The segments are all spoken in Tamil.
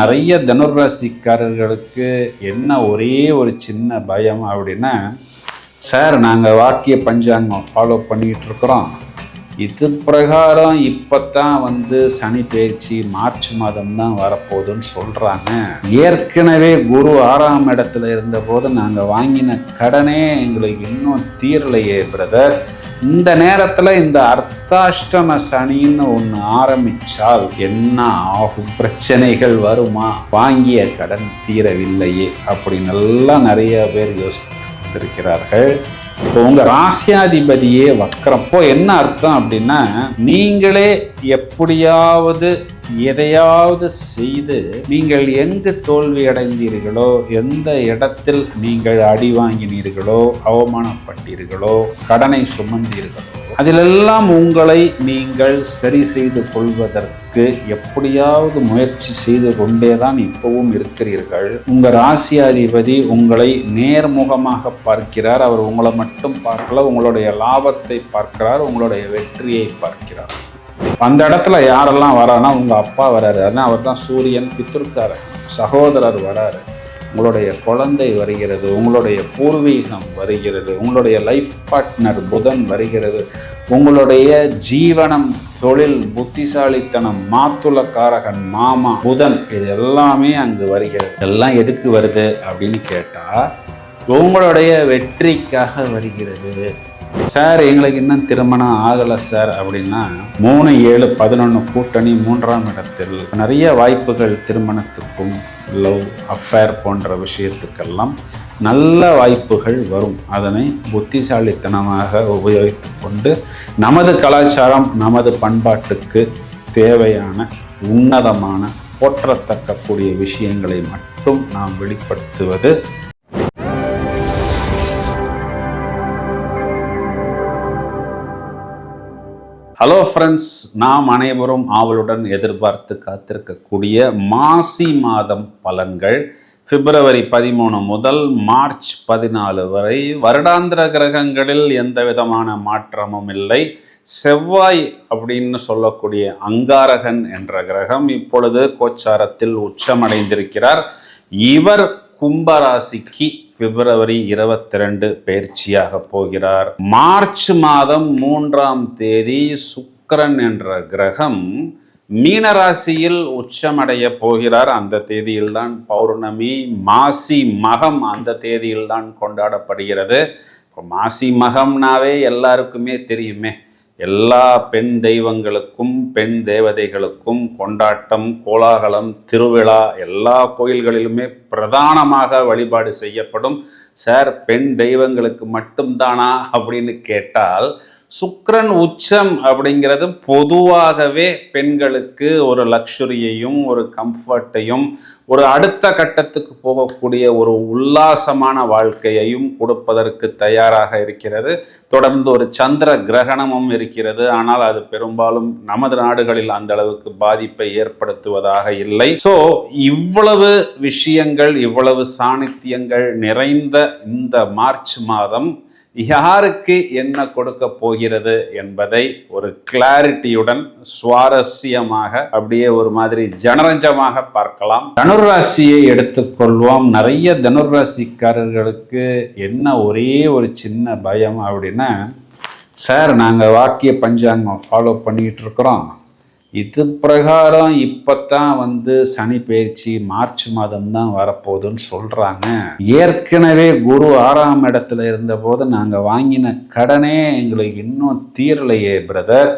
நிறைய தனுராசிக்காரர்களுக்கு என்ன ஒரே ஒரு சின்ன பயம் அப்படின்னா சார் நாங்கள் வாக்கிய பஞ்சாங்கம் ஃபாலோ பண்ணிக்கிட்டு இருக்கிறோம். இது பிரகாரம் இப்போ தான் வந்து சனி பயிற்சி மார்ச் மாதம் தான் வரப்போகுதுன்னு சொல்கிறாங்க ஏற்கனவே குரு ஆறாம் இடத்துல இருந்தபோது நாங்கள் வாங்கின கடனே எங்களுக்கு இன்னும் தீரலையே பிரதர். இந்த நேரத்தில் இந்த அர்த்தாஷ்டம சனின்னு ஒன்று ஆரம்பிச்சால் என்ன ஆகும்? பிரச்சனைகள் வருமா? வாங்கிய கடன் தீரவில்லையே அப்படின்னு எல்லாம் நிறைய பேர் யோசித்து கொண்டிருக்கிறார்கள். இப்போ உங்க ராசியாதிபதியே வக்கரப்போ என்ன அர்த்தம் அப்படின்னா நீங்களே எப்படியாவது எதையாவது செய்து நீங்கள் எங்கு தோல்வி அடைந்தீர்களோ எந்த இடத்தில் நீங்கள் அடி வாங்கினீர்களோ அவமானப்பட்டீர்களோ கடனை சுமந்தீர்களோ அதிலெல்லாம் உங்களை நீங்கள் சரி செய்து கொள்வதற்கு எப்படியாவது முயற்சி செய்து கொண்டே தான் இப்பவும் இருக்கிறீர்கள். உங்கள் ராசியாதிபதி உங்களை நேர்முகமாக பார்க்கிறார். அவர் உங்களை மட்டும் பார்க்கல உங்களுடைய லாபத்தை பார்க்கிறார் உங்களுடைய வெற்றியை பார்க்கிறார். அந்த இடத்துல யாரெல்லாம் வரானா உங்கள் அப்பா வராரு. அதனால் அவர் தான் சூரியன் பித்திருக்காரர் சகோதரர் வராரு. உங்களுடைய குழந்தை வருகிறது உங்களுடைய பூர்வீகம் வருகிறது உங்களுடைய லைஃப் பார்ட்னர் புதன் வருகிறது உங்களுடைய ஜீவனம் தொழில் புத்திசாலித்தனம் மாத்துளக்காரகன் மாமா புதன் இது எல்லாமே அங்கு வருகிறது. எல்லாம் எதுக்கு வருது அப்படின்னு கேட்டால் உங்களுடைய வெற்றிக்காக வருகிறது. சார் எங்களுக்கு இன்னும் திருமணம் ஆகலை சார் அப்படின்னா மூணு ஏழு பதினொன்று கூட்டணி மூன்றாம் இடத்தில் நிறைய வாய்ப்புகள் திருமணத்துக்கும் லவ் அஃபேர் போன்ற விஷயத்துக்கெல்லாம் நல்ல வாய்ப்புகள் வரும். அதனை புத்திசாலித்தனமாக உபயோகித்து கொண்டு நமது கலாச்சாரம் நமது பண்பாட்டுக்கு தேவையான உன்னதமான போற்றத்தக்கக்கூடிய விஷயங்களை மட்டும் நாம் வெளிப்படுத்துவது ஹலோ ஃப்ரெண்ட்ஸ் நாம் அனைவரும் ஆவலுடன் எதிர்பார்த்து காத்திருக்கக்கூடிய மாசி மாதம் பலன்கள் பிப்ரவரி பதிமூணு முதல் மார்ச் பதினாலு வரை வருடாந்திர கிரகங்களில் எந்த விதமான மாற்றமும் இல்லை. செவ்வாய் அப்படின்னு சொல்லக்கூடிய அங்காரகன் என்ற கிரகம் இப்பொழுது கோச்சாரத்தில் உச்சமடைந்திருக்கிறார். இவர் கும்பராசிக்கு பிப்ரவரி இருபத்தி ரெண்டு பயிற்சியாக போகிறார். மார்ச் மாதம் மூன்றாம் தேதி சுக்கிரன் என்ற கிரகம் மீனராசியில் உச்சமடைய போகிறார். அந்த தேதியில்தான் பௌர்ணமி மாசி மகம் அந்த தேதியில்தான் கொண்டாடப்படுகிறது. இப்போ மாசி மகம்னாவே எல்லாருக்குமே தெரியுமே. எல்லா பெண் தெய்வங்களுக்கும் பெண் தேவதைகளுக்கும் கொண்டாட்டம் கோலாகலம் திருவிழா எல்லா கோயில்களிலுமே பிரதானமாக வழிபாடு செய்யப்படும். சார் பெண் தெய்வங்களுக்கு மட்டும்தானா அப்படின்னு கேட்டால் சுக்ரன் உச்சம் அப்படிங்கிறது பொதுவாகவே பெண்களுக்கு ஒரு லக்ஸுரியையும் ஒரு கம்ஃபர்ட்டையும் ஒரு அடுத்த கட்டத்துக்கு போகக்கூடிய ஒரு உல்லாசமான வாழ்க்கையையும் கொடுப்பதற்கு தயாராக இருக்கிறது. தொடர்ந்து ஒரு சந்திர கிரகணமும் இருக்கிறது. ஆனால் அது பெரும்பாலும் நமது நாடுகளில் அந்த அளவுக்கு பாதிப்பை ஏற்படுத்துவதாக இல்லை. ஸோ இவ்வளவு விஷயங்கள் இவ்வளவு சாணித்தியங்கள் நிறைந்த இந்த மார்ச் மாதம் யாருக்கு என்ன கொடுக்க போகிறது என்பதை ஒரு கிளாரிட்டியுடன் சுவாரஸ்யமாக அப்படியே ஒரு மாதிரி ஜனரஞ்சமாக பார்க்கலாம். தனுராசியை எடுத்துக்கொள்வோம். நிறைய தனுர்ராசிக்காரர்களுக்கு என்ன ஒரே ஒரு சின்ன பயம் அப்படின்னா சார் நாங்கள் வாக்கிய பஞ்சாங்கம் ஃபாலோ பண்ணிக்கிட்டு இருக்கிறோம். இது பிரகாரம் இப்போத்தான் வந்து சனி பயிற்சி மார்ச் மாதம் தான் வரப்போகுதுன்னு சொல்கிறாங்க ஏற்கனவே குரு ஆறாம் இடத்துல இருந்தபோது நாங்கள் வாங்கின கடனே எங்களுக்கு இன்னும் தீரலையே பிரதர்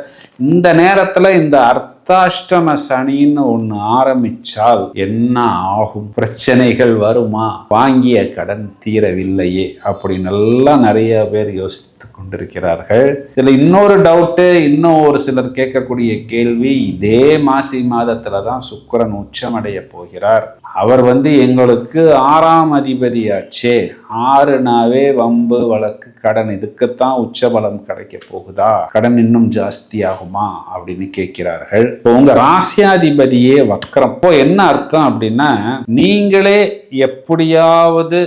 இந்த நேரத்தில் இந்த அர்த்தாஷ்டம சனின்னு ஒன்று ஆரம்பிச்சால் என்ன ஆகும்? பிரச்சனைகள் வருமா? வாங்கிய கடன் தீரவில்லையே அப்படின்னு எல்லாம் நிறைய பேர் யோசித்து கொண்டிருக்கிறார்கள். இதில் இன்னொரு டவுட்டு இன்னும் ஒரு சிலர் கேட்கக்கூடிய கேள்வி இதே மாசி மாதத்தில் தான் சுக்கரன் உச்சமடைய போகிறார். அவர் வந்து எங்களுக்கு ஆறாம் அதிபதியாச்சே. ஆறுனாவே வம்பு வழக்கு கடன் இதுக்குத்தான் உச்சபலம் கிடைக்க போகுதா? கடன் இன்னும் ஜாஸ்தி ஆகுமா அப்படின்னு கேட்கிறார்கள். இப்போ உங்க ராசியாதிபதியே வக்கரம். இப்போ என்ன அர்த்தம் அப்படின்னா நீங்களே எப்படியாவது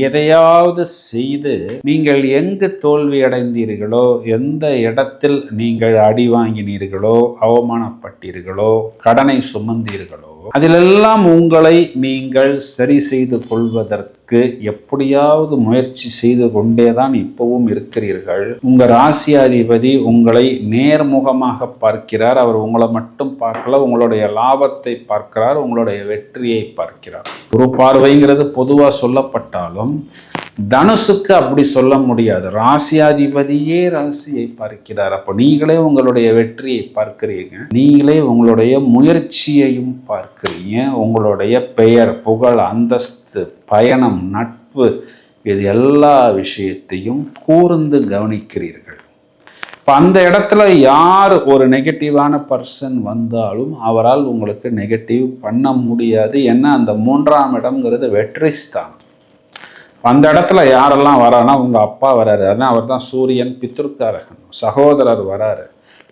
எதையாவது செய்து நீங்கள் எங்கு தோல்வி அடைந்தீர்களோ எந்த இடத்தில் நீங்கள் அடி வாங்கினீர்களோ அவமானப்பட்டீர்களோ கடனை சுமந்தீர்களோ அதிலெல்லாம் உங்களை நீங்கள் சரி செய்து கொள்வதற்கு எப்படியாவது முயற்சி செய்து கொண்டே தான் இப்பவும் இருக்கிறீர்கள். உங்க ராசியாதிபதி உங்களை நேர்முகமாக பார்க்கிறார். அவர் உங்களை மட்டும் பார்க்கல உங்களுடைய லாபத்தை பார்க்கிறார் உங்களுடைய வெற்றியை பார்க்கிறார். குரு பார்வைங்கிறது பொதுவாக சொல்லப்பட்டாலும் தனுசுக்கு அப்படி சொல்ல முடியாது. ராசியாதிபதியே ராசியை பார்க்கிறார். அப்போ நீங்களே உங்களுடைய வெற்றியை பார்க்கிறீங்க. நீங்களே உங்களுடைய முயற்சியையும் பார்க்கிறீங்க. உங்களுடைய பெயர் புகழ் அந்தஸ்து பயணம் நட்பு இது எல்லா விஷயத்தையும் கூர்ந்து கவனிக்கிறீர்கள். இப்போ அந்த இடத்துல யார் ஒரு நெகட்டிவான பர்சன் வந்தாலும் அவரால் உங்களுக்கு நெகட்டிவ் பண்ண முடியாது. ஏன்னா அந்த மூன்றாம் இடம்ங்கிறது வெற்றி ஸ்தானம் அந்த இடத்துல யாரெல்லாம் வரானா உங்கள் அப்பா வராரு. அதனால் அவர் தான் சூரியன் பித்திருக்காரகன் சகோதரர் வராரு.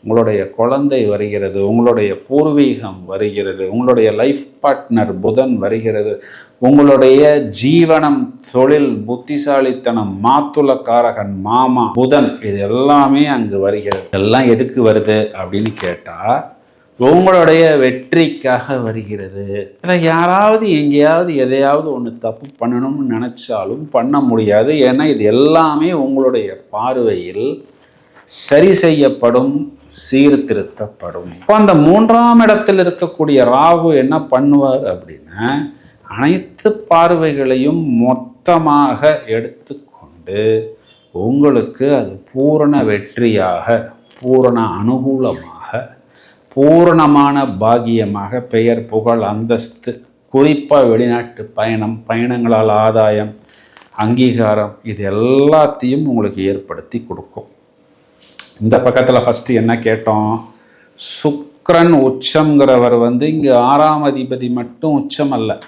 உங்களுடைய குழந்தை வருகிறது உங்களுடைய பூர்வீகம் வருகிறது உங்களுடைய லைஃப் பார்ட்னர் புதன் வருகிறது உங்களுடைய ஜீவனம் தொழில் புத்திசாலித்தனம் மாத்துளக்காரகன் மாமா புதன் இது எல்லாமே அங்கு வருகிறது. எல்லாம் எதுக்கு வருது அப்படின்னு கேட்டால் உங்களுடைய வெற்றிக்காக வருகிறது. இதில் யாராவது எங்கேயாவது எதையாவது ஒன்று தப்பு பண்ணணும்னு நினச்சாலும் பண்ண முடியாது. ஏன்னா இது எல்லாமே உங்களுடைய பார்வையில் சரி செய்யப்படும் சீர்திருத்தப்படும். இப்போ அந்த மூன்றாம் இடத்தில் இருக்கக்கூடிய ராகு என்ன பண்ணுவார் அப்படின்னா அனைத்து பார்வைகளையும் மொத்தமாக எடுத்துக்கொண்டு உங்களுக்கு அது பூரண வெற்றியாக பூரண அனுகூலமாக பூரணமான பாகியமாக பெயர் புகழ் அந்தஸ்து குறிப்பாக வெளிநாட்டு பயணம் பயணங்களால் ஆதாயம் அங்கீகாரம் இது எல்லாத்தையும் உங்களுக்கு ஏற்படுத்தி கொடுக்கும். இந்த பக்கத்தில் ஃபஸ்ட்டு என்ன கேட்டோம்? சுக்ரன் உச்சங்கிறவர் வந்து இங்கே ஆறாம் அதிபதி மட்டும் உச்சம் அல்ல.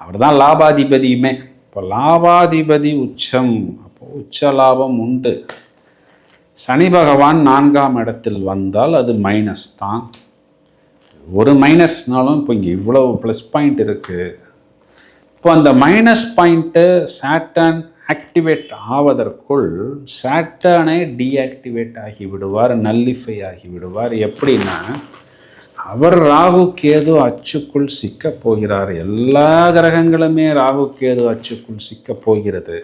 அவர் தான் லாபாதிபதியுமே. இப்போ லாபாதிபதி உச்சம். அப்போ உச்ச லாபம் உண்டு. சனி பகவான் நான்காம் இடத்தில் வந்தால் அது மைனஸ் தான். ஒரு மைனஸ்னாலும் இப்போ இங்கே இவ்வளவு ப்ளஸ் பாயிண்ட் இருக்குது இப்போ அந்த மைனஸ் பாயிண்ட்டு சாட்டன் ஆக்டிவேட் ஆவதற்குள் சாட்டனே டீஆக்டிவேட் ஆகி விடுவார் நல்லிஃபை ஆகி விடுவார். எப்படின்னா அவர் ராகு கேது அச்சுக்குள் சிக்கப் போகிறார். எல்லா கிரகங்களுமே ராகு கேது அச்சுக்குள் சிக்கப் போகிறது.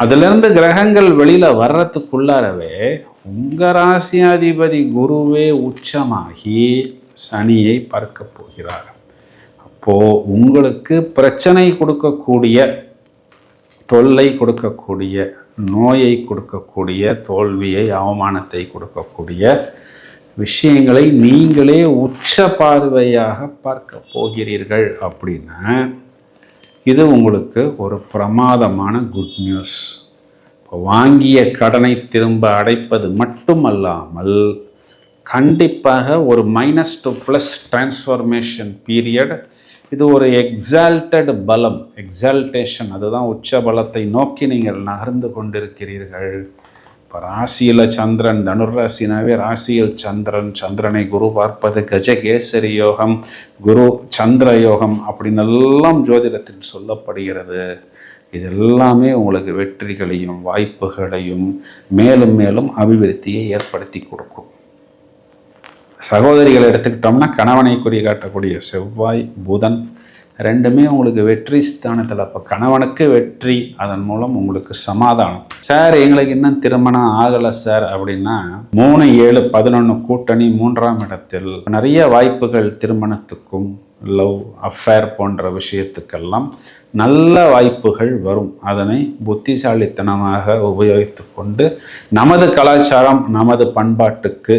அதுலேருந்து கிரகங்கள் வெளியில் வர்றதுக்குள்ளாரவே உங்கள் ராசியாதிபதி குருவே உச்சமாகி சனியை பார்க்க போகிறார். அப்போது உங்களுக்கு பிரச்சனை கொடுக்கக்கூடிய தொல்லை கொடுக்கக்கூடிய நோயை கொடுக்கக்கூடிய தோல்வியை அவமானத்தை கொடுக்கக்கூடிய விஷயங்களை நீங்களே உச்ச பார்வையாக பார்க்க போகிறீர்கள் அப்படின்னா இது உங்களுக்கு ஒரு பிரமாதமான குட் நியூஸ் இப்போ வாங்கிய கடனை திரும்ப அடைப்பது மட்டுமல்லாமல் கண்டிப்பாக ஒரு minus to plus transformation period இது ஒரு எக்ஸால்டட் பலம் எக்ஸால்டேஷன் அதுதான் உச்ச பலத்தை நோக்கி நீங்கள் நகர்ந்து கொண்டிருக்கிறீர்கள். இப்போ ராசியில் சந்திரன் தனுராசினாவே ராசியில் சந்திரன் சந்திரனை குரு பார்ப்பது கஜகேசரி யோகம் குரு சந்திர யோகம் அப்படின்னு எல்லாம் ஜோதிடத்தில் சொல்லப்படுகிறது. இது எல்லாமே உங்களுக்கு வெற்றிகளையும் வாய்ப்புகளையும் மேலும் மேலும் அபிவிருத்தியை ஏற்படுத்தி கொடுக்கும். சகோதரிகளை எடுத்துக்கிட்டோம்னா கணவனை குறி காட்டக்கூடிய செவ்வாய் புதன் ரெண்டுமே உங்களுக்கு வெற்றி ஸ்தானத்தில் அப்போ கணவனுக்கு வெற்றி அதன் மூலம் உங்களுக்கு சமாதானம். சார் எங்களுக்கு இன்னும் திருமணம் ஆகலை சார் அப்படின்னா மூணு ஏழு பதினொன்று கூட்டணி மூன்றாம் இடத்தில் நிறைய வாய்ப்புகள் திருமணத்துக்கும் லவ் அஃபேர் போன்ற விஷயத்துக்கெல்லாம் நல்ல வாய்ப்புகள் வரும். அதனை புத்திசாலித்தனமாக உபயோகித்து கொண்டு நமது கலாச்சாரம் நமது பண்பாட்டுக்கு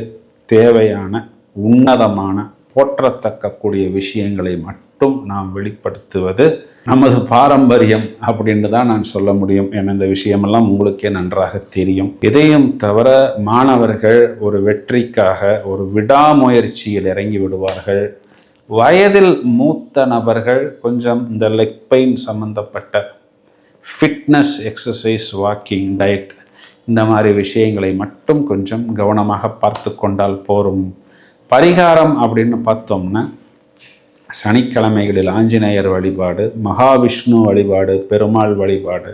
தேவையான உன்னதமான போற்றத்தக்கக்கூடிய விஷயங்களை மட்டும் மட்டும் நாம் வெளிப்படுத்துவது நமது பாரம்பரியம் அப்படின்னு தான் நான் சொல்ல முடியும். என இந்த விஷயமெல்லாம் உங்களுக்கே நன்றாக தெரியும். இதையும் தவிர மாணவர்கள் ஒரு வெற்றிக்காக ஒரு விடாமுயற்சியில் இறங்கி விடுவார்கள். வயதில் மூத்த நபர்கள் கொஞ்சம் இந்த லெக் பெயின் சம்பந்தப்பட்ட ஃபிட்னஸ் எக்ஸசைஸ் வாக்கிங் டயட் இந்த மாதிரி விஷயங்களை மட்டும் கொஞ்சம் கவனமாக பார்த்து கொண்டால் போரும். பரிகாரம் அப்படின்னு பார்த்தோம்னா சனிக்கிழமைகளில் ஆஞ்சநேயர் வழிபாடு மகாவிஷ்ணு வழிபாடு பெருமாள் வழிபாடு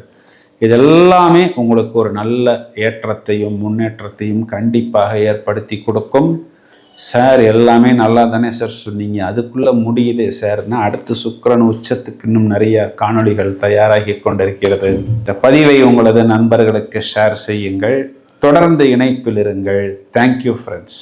இதெல்லாமே உங்களுக்கு ஒரு நல்ல ஏற்றத்தையும் முன்னேற்றத்தையும் கண்டிப்பாக ஏற்படுத்தி கொடுக்கும். சார் எல்லாமே நல்லா தானே சார் சொன்னீங்க. அதுக்குள்ளே முடியுது சார்னா அடுத்து சுக்கிரன் உச்சத்துக்கு இன்னும் நிறைய காணொளிகள் தயாராகி கொண்டிருக்கிறது. இந்த பதிவை உங்களது நண்பர்களுக்கு ஷேர் செய்யுங்கள். தொடர்ந்து இணைப்பில் இருங்கள். Thank you friends